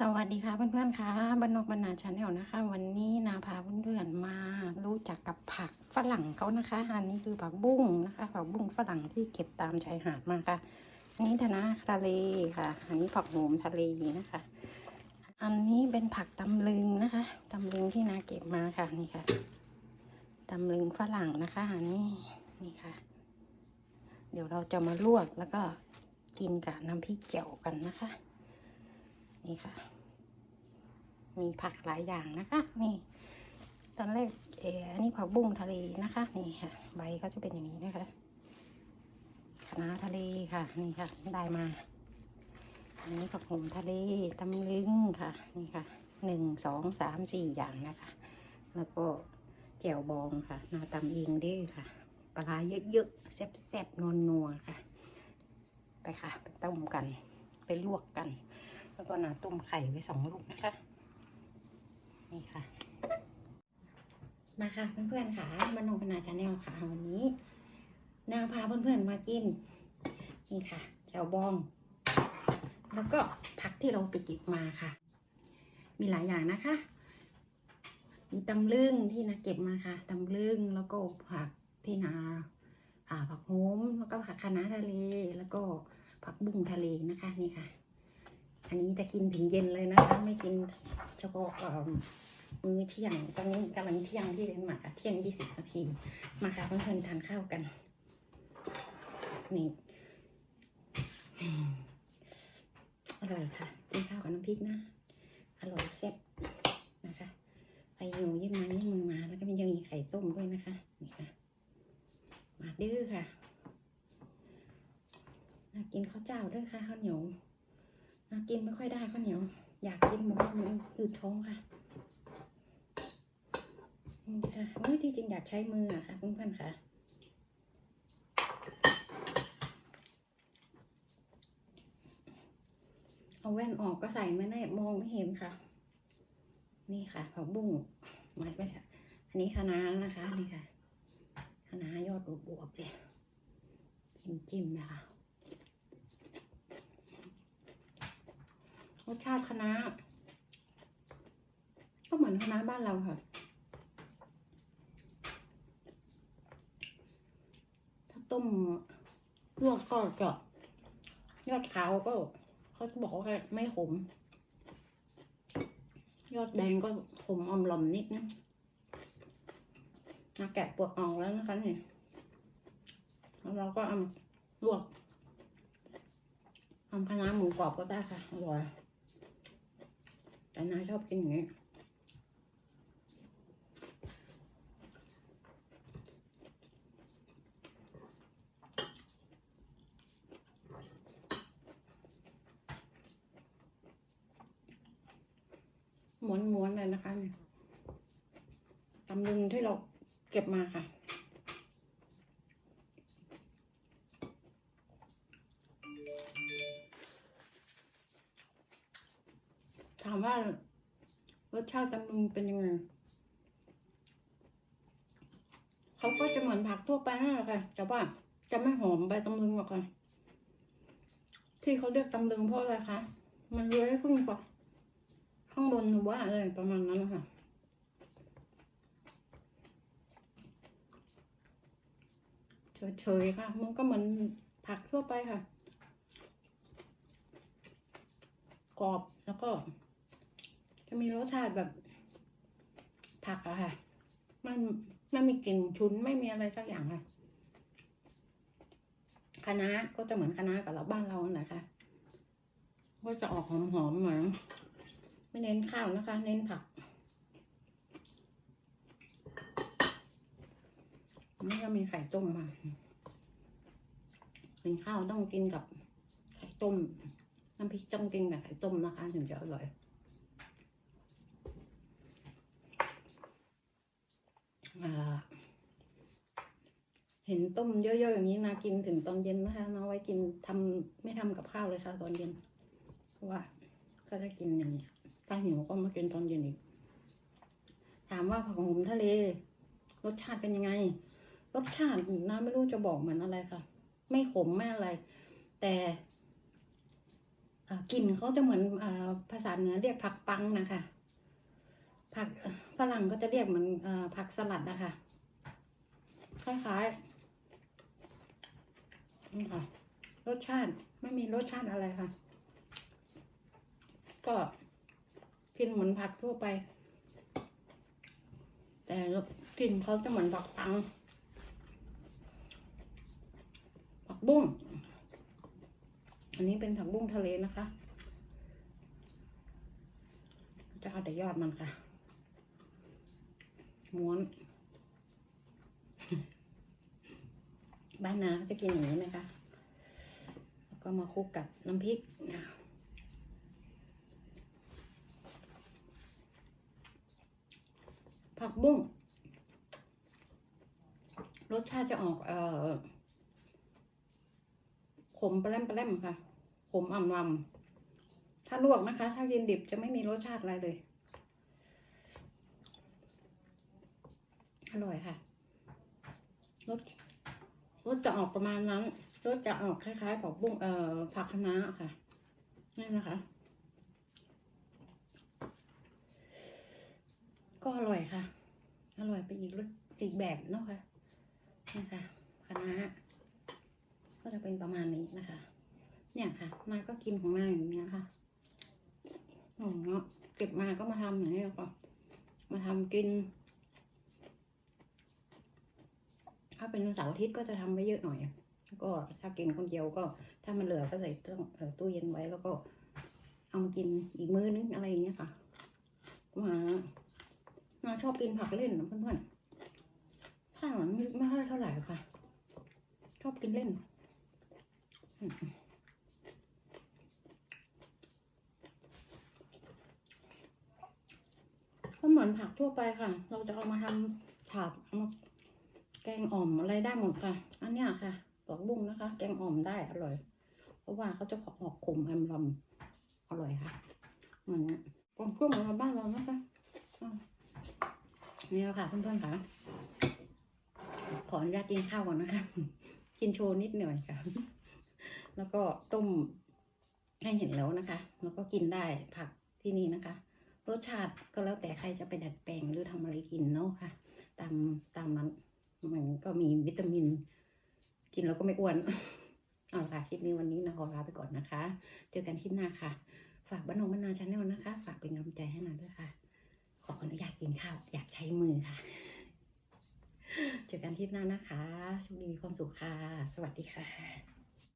สวัสดีค่ะเพื่อนๆค่ะบรรนกบรรณาชาแนลนะคะ วันนี้นาพาเพื่อนๆมารู้จักกับผักฝรั่งเขานะคะ อันนี้คือผักบุ้งนะคะ ผักบุ้งฝรั่งที่เก็บตามชายหาดมาค่ะ อันนี้ธนาทะเลค่ะ อันนี้ผักโหมทะเลนะคะ อันนี้เป็นผักตำลึงนะคะตำลึงที่นาเก็บมาค่ะนี่ค่ะตำลึงฝรั่งนะคะอันนี้นี่ค่ะ เดี๋ยวเราจะมาลวกแล้วก็กินกับน้ำพริกแจ่วกันนะคะนี่ค่ะ มีผักหลายอย่างนะคะ นี่ ตอนแรกเอออันนี้ผักบุ้งทะเลนะคะ นี่ค่ะ ใบก็จะเป็นอย่างนี้นะคะคะน้าทะเลค่ะ นี่ค่ะ ได้มา อันนี้ผักโหมทะเลตำลึงค่ะ นี่ค่ะหนึ่งสองสามสี่อย่างนะคะ แล้วก็แจ่วบองค่ะนาตำเองด้อค่ะ ปลาร้าเยอะๆแซ่บๆนัวๆค่ะ ไปค่ะ ไปต้มกัน ไปลวกกัน แล้วก็นาต้มไข่ไว้สองลูกนะคะ นี่ค่ะ มาค่ะเพื่อนๆค่ะมานงพนาชาแนลค่ะวันนี้ นางพาเพื่อนๆมากิน นี่ค่ะแจ่วบอง แล้วก็ผักที่เราไปเก็บมาค่ะ มีหลายอย่างนะคะ มีตำลึงที่นาเก็บมาค่ะตำลึงแล้วก็ผักที่นาอ่าผักโหมแล้วก็ผักคะน้าทะเลแล้วก็ผักบุ้งทะเลนะคะนี่ค่ะ อันนี้จะกินถึงเย็นเลยนะคะ ไม่กินเฉพาะมื้อเที่ยงตอนนี้กำลังเที่ยงที่เดนมาร์กเที่ยงยี่สิบนาที มาค่ะเพื่อนๆทานข้าวกัน นี่อร่อยค่ะกินข้าวกับน้ำพริกนะ อร่อยแซ่บนะคะไปอยู่ยิ้มมายิ้มมือมาแล้วก็มียังมีไข่ต้มด้วยนะคะนี่ค่ะมาดื้อค่ะกินข้าวเจ้าด้วยค่ะข้าวเหนียว กินไม่ค่อยได้ข้าวเหนียว อยากกินบอกว่ามันอืดท้องค่ะนี่ค่ะโอ้ยที่จริงอยากใช้มืออะค่ะเพื่อนๆค่ะเอาแว่นออกก็ใส่ไม่ได้มองไม่เห็นค่ะ นี่ค่ะผักบุ้งมัดไม่ใช่อันนี้คะน้านะคะนี่ค่ะคะน้ายอดบวบๆเลยจิ้มจิ้มๆนะคะ ร สชาติคะน้าก็เหมือนคะน้าบ้านเราค่ะ ถ้าต้มลวกก็จะยอดขาวก็เขาจะบอกว่าไม่ขม ยอดแดงก็ขมอมลอมนิดนึงมาแกะปวดออกแล้วนะคะเนี่ยแล้วเราก็เอาลวกทำคะน้าหมูกรอบก็ได้ค่ะ อร่อย แต่นาชอบกินอย่างนี้ม้วนๆเลยนะคะตำลึงที่เราเก็บมาค่ะ ถามว่ารสชาติตำลึงเป็นยังไง เขาก็จะเหมือนผักทั่วไปนั่นแหละค่ะ แต่ว่าจะไม่หอมใบตำลึงหรอกค่ะ ที่เขาเรียกตำลึงเพราะอะไรคะ มันเลื้อยขึ้นปะข้างบนหรือว่าอะไรประมาณนั้นค่ะเฉยๆค่ะ มันก็เหมือนผักทั่วไปค่ะ กรอบแล้วก็ จะมีรสชาติแบบผักอะค่ะไม่ไม่มีกลิ่นชุนไม่มีอะไรสักอย่างค่ะคณะก็จะเหมือนคณะกับเราบ้านเรานั่นแหละค่ะ ก็จะออกหอมๆเหมือนไม่เน้นข้าวนะคะ เน้นผักนี่ก็มีไข่ต้มมากินข้าวต้องกินกับไข่ต้มน้ำพริกต้องกินกับไข่ต้มนะคะ ถึงจะอร่อย อ่า เห็นต้มเยอะๆอย่างนี้นากินถึงตอนเย็นนะคะนาไว้กินทำไม่ทำกับข้าวเลยค่ะตอนเย็น เพราะว่าก็จะกินอย่างนี้ถ้าหิวก็มากินตอนเย็นอีก ถามว่าผักโขมทะเล รสชาติเป็นยังไง รสชาติน้าไม่รู้จะบอกเหมือนอะไรค่ะ ไม่ขมไม่อะไร แต่กลิ่นเขาจะเหมือนอภาษาเหนือเรียกผักปังนะคะ ผักฝรั่งก็จะเรียกเหมือนผักสลัดนะคะ คล้ายๆนี่ค่ะ รสชาติไม่มีรสชาติอะไรค่ะ ก็กินเหมือนผักทั่วไป แต่กลิ่นเขาจะเหมือนผักปังผักบุ้ง อันนี้เป็นผักบุ้งทะเลนะคะ จะเอาแต่ยอดมันค่ะ ม้วน บ้านนาเขาจะกินอย่างนี้นะคะ แล้วก็มาคลุกกับน้ำพริกนะผักบุ้งรสชาติจะออก เอ่อ ขมปลาแรมปลาแรมค่ะ ขมอ่ำลำถ้าลวกนะคะ ถ้ากินดิบจะไม่มีรสชาติอะไรเลย อร่อยค่ะรสรสจะออกประมาณนั้นรสจะออกคล้ายๆผักบุ้งเอ่อผักคะน้าค่ะนี่นะคะ ก็อร่อยค่ะ อร่อยไปอีกรสอีกแบบเนาะค่ะนะคะคะน้าก็จะเป็นประมาณนี้นะคะ เนี่ยค่ะนาก็กินของนาอย่างนี้นะคะโอ้เนาะเก็บมาก็มาทำอย่างนี้ก็มาทำกิน ถ้าเป็นเสาร์อาทิตย์ก็จะทำไว้เยอะหน่อย ก็ถ้ากินคนเดียวก็ ถ้ามันเหลือก็ใส่ตู้เอ่อตู้เย็นไว้แล้วก็เอามากินอีกมื้อนึงอะไรอย่างเงี้ยค่ะมานาชอบกินผักเล่นนะเพื่อนๆข้าวมันไม่ไม่ค่อยเท่าไหร่ค่ะ ชอบกินเล่นก็เหมือนผักทั่วไปค่ะ เราจะเอามาทำฉาบเอามา แกงอ่อมอะไรได้หมดค่ะ อันเนี้ยค่ะดอกบุ้งนะคะ แกงอ่อมได้อร่อย เพราะว่าเขาจะออกขมแอมลำอร่อยค่ะ เหมือนกองช่วงของบ้านเรานะคะอะนี่แหละค่ะเพื่อนๆค่ะ ขออนุญาตกินข้าวก่อนนะคะ กินโชว์นิดหน่อยค่ะ แล้วก็ต้มให้เห็นแล้วนะคะ แล้วก็กินได้ผักที่นี่นะคะ รสชาติก็แล้วแต่ใครจะไปดัดแปลงหรือทำอะไรกินเนาะค่ะ ตามตามนั้น มันก็มีวิตามิน กินแล้วก็ไม่อ้วน เอาละค่ะคลิปนี้วันนี้นะขอลาไปก่อนนะคะ เจอกันคลิปหน้าค่ะ ฝากบ้านนงบ้านนาชาแนลนะคะ ฝากเป็นกำลังใจให้หน่อยด้วยค่ะ ขออนุญาตกินข้าวอยากใช้มือค่ะ เจอกันคลิปหน้านะคะโชคดีมีความสุขค่ะ สวัสดีค่ะ